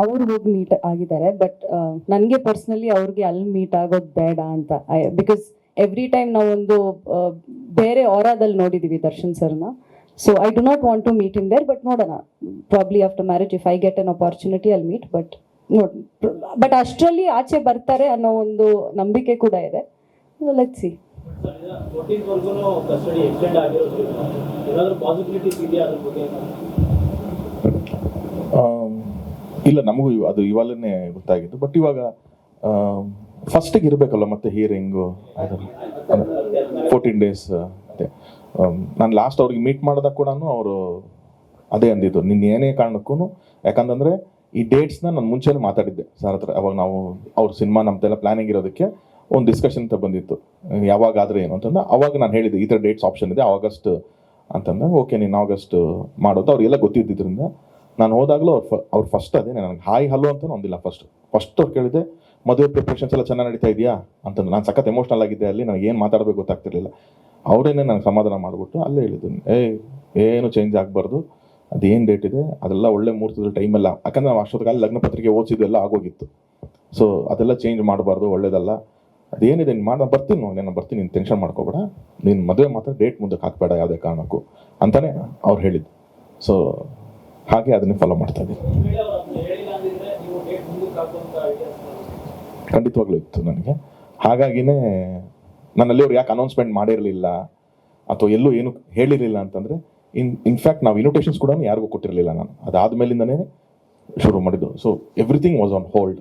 ಅವ್ರು ಹೋಗಿ ಮೀಟ್ ಆಗಿದ್ದಾರೆ ಬಟ್ ನನಗೆ ಪರ್ಸ್ನಲಿ ಅವ್ರಿಗೆ ಅಲ್ಲಿ ಮೀಟ್ ಆಗೋದು ಬೇಡ ಅಂತ. ಬಿಕಾಸ್ ಎವ್ರಿ ಟೈಮ್ ನಾವೊಂದು ಬೇರೆ ಆರಾದಲ್ಲಿ ನೋಡಿದ್ದೀವಿ ದರ್ಶನ್ ಸರ್ನ. So I do not want to meet in there but ನೋಡೋಣ. Probably after marriage if I get an opportunity ಅಲ್ಲಿ ಮೀಟ್ ಬಟ್ ಬಟ್ ಅಷ್ಟರಲ್ಲಿ ಆಚೆ ಬರ್ತಾರೆ ಅನ್ನೋ ಒಂದು ನಂಬಿಕೆ ಕೂಡ ಇದೆ. ಲೆಟ್ ಸಿ ಆಮ್, ಇಲ್ಲ ನಮಗೂ ಅದು ಇವಾಗಲೇ ಗೊತ್ತಾಗಿತ್ತು ಬಟ್ ಇವಾಗ ಫಸ್ಟಿಗೆ ಇರಬೇಕಲ್ಲ ಮತ್ತೆ ಹಿಯರಿಂಗು ಫೋರ್ಟೀನ್ ಡೇಸ್ ನಾನು ಲಾಸ್ಟ್ ಅವ್ರಿಗೆ ಮೀಟ್ ಮಾಡಿದಾಗ ಕೂಡ ಅವರು ಅದೇ ಅಂದಿದ್ದು. ನಿನ್ನ ಏನೇ ಕಾರಣಕ್ಕೂ ಯಾಕಂತಂದರೆ ಈ ಡೇಟ್ಸ್ನ ನಾನು ಮುಂಚೆನೇ ಮಾತಾಡಿದ್ದೆ. ಸರ್ ಹತ್ರ ಅವಾಗ ನಾವು ಅವ್ರ ಸಿನಿಮಾ ನಮ್ದೆಲ್ಲ ಪ್ಲಾನಿಂಗ್ ಇರೋದಕ್ಕೆ ಒಂದು ಡಿಸ್ಕಷನ್ ಅಂತ ಬಂದಿತ್ತು. ಯಾವಾಗಾದ್ರೆ ಏನು ಅಂತಂದ್ರೆ ಅವಾಗ ನಾನು ಹೇಳಿದ್ದೆ, ಈ ಥರ ಡೇಟ್ಸ್ ಆಪ್ಷನ್ ಇದೆ ಆಗಸ್ಟ್ ಅಂತಂದ ಓಕೆ ನೀನು ಆಗಸ್ಟ್ ಮಾಡೋದು. ಅವ್ರಿಗೆಲ್ಲ ಗೊತ್ತಿದ್ದರಿಂದ ನಾನು ಹೋದಾಗಲೂ ಅವ್ರು ಫ- ಅವ್ರು ಫಸ್ಟ್ ಅದೇ ನನಗೆ ಹಾಯ್ ಹಲೋ ಅಂತ ಒಂದಿಲ್ಲ ಫಸ್ಟ್ ಫಸ್ಟ್ ಅವ್ರು ಕೇಳಿದೆ ಮದುವೆ ಪ್ರಿಪ್ರೇಷನ್ಸ್ ಎಲ್ಲ ಚೆನ್ನಾಗಿ ನಡೀತಾ ಇದೆಯಾ? ಅಂತಂದು. ನಾನು ಸಖತ್ ಎಮೋಷ್ನಲ್ ಆಗಿದ್ದೆ ಅಲ್ಲಿ, ನನಗೆ ಏನು ಮಾತಾಡಬೇಕು ಗೊತ್ತಾಗ್ತಿರ್ಲಿಲ್ಲ. ಅವರೇನೆ ನನಗೆ ಸಮಾಧಾನ ಮಾಡಿಬಿಟ್ಟು ಅಲ್ಲೇ ಹೇಳಿದ್ದು ಏ ಏನು ಚೇಂಜ್ ಆಗಬಾರ್ದು? ಅದೇನು ಡೇಟ್ ಇದೆ, ಅದೆಲ್ಲ ಒಳ್ಳೆ ಮುಹೂರ್ತದ ಟೈಮೆಲ್ಲ ಯಾಕಂದ್ರೆ ನಾವು ಅಷ್ಟೊತ್ತಿಗೆ ಲಗ್ನ ಪತ್ರಿಕೆ ಓದಿಸಿದ್ದು ಎಲ್ಲ ಆಗೋಗಿತ್ತು. ಸೊ ಅದೆಲ್ಲ ಚೇಂಜ್ ಮಾಡಬಾರ್ದು, ಒಳ್ಳೇದಲ್ಲ. ಅದೇನಿದೆ, ನೀನು ಮಾಡ ಬರ್ತೀನಿ ನೋಡಿ ನಾನು ಬರ್ತೀನಿ, ನೀನು ಟೆನ್ಷನ್ ಮಾಡ್ಕೋಬೇಡ. ನೀನು ಮದುವೆ ಮಾತ್ರ ಡೇಟ್ ಮುಂದಕ್ಕೆ ಹಾಕಬೇಡ ಯಾವುದೇ ಕಾರಣಕ್ಕೂ ಅಂತಾನೆ ಅವ್ರು ಹೇಳಿದ್ದು. ಸೊ ಹಾಗೆ ಅದನ್ನೇ ಫಾಲೋ ಮಾಡ್ತಾ ಇದ್ದೀನಿ. ಖಂಡಿತವಾಗ್ಲೂ ಇತ್ತು ನನಗೆ. ಹಾಗಾಗಿನೇ ನಾನು ಅಲ್ಲಿ ಅವ್ರು ಯಾಕೆ ಅನೌನ್ಸ್ಮೆಂಟ್ ಮಾಡಿರಲಿಲ್ಲ, ಅಥವಾ ಎಲ್ಲೂ ಏನು ಹೇಳಿರಲಿಲ್ಲ ಅಂತಂದರೆ ಇನ್ ಇನ್ಫ್ಯಾಕ್ಟ್ ನಾವು ಇನ್ವಿಟೇಷನ್ಸ್ ಕೂಡ ಯಾರಿಗೂ ಕೊಟ್ಟಿರಲಿಲ್ಲ ನಾನು. ಅದಾದ ಮೇಲಿಂದನೇ ಶುರು ಮಾಡಿದ್ದು. So everything was on hold